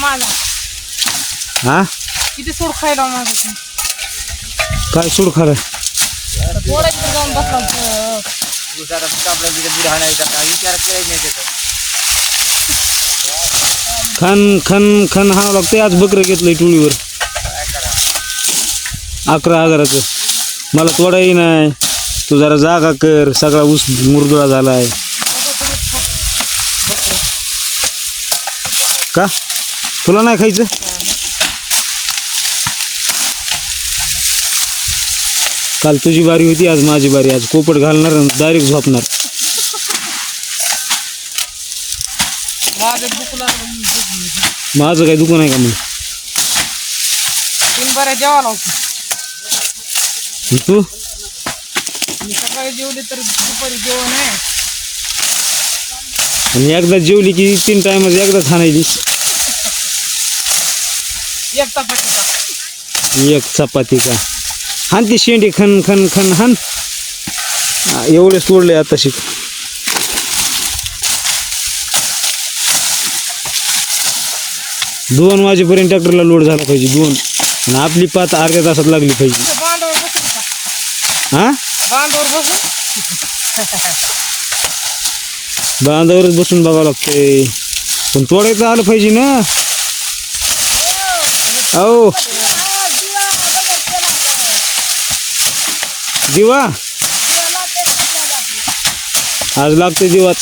माझा हा? किती सोड खायला माझं काय सोड जाऊन बसला कापला तिथे हाणायचा काय विचार नाही त्याचा खन खन खन हाणावं लागतंय. आज बकरं घेतलंय टोळीवर. अकरा हजाराचं. मला तोडाही नाही. तू जरा जागा कर. सगळा ऊस मुरदुळा झालाय. का? तुला नाही खायचं? काल तुझी बारी होती आज माझी बारी. आज कोपट घालणार डायरेक्ट झोपणार. माझं काही दुकान आहे का मग तू? सकाळी जेवले तर दुपारी जेवण आहे. आणि एकदा जेवली की तीन टायमाच एकदा खाणायची एक चपातीचा एक चपाती का? हान ती शेंडी खन खन खन हान. एवढे सोडले आता शिक. दोन वाजेपर्यंत ट्रॅक्टरला लोड झाला पाहिजे दोन. आणि आपली पात अर्ध्या तासात लागली पाहिजे. हा बांधावरच बसून बघावं लागतंय. पण तोडायचं आलं पाहिजे ना. हो जीवा? आज लागते जीवात.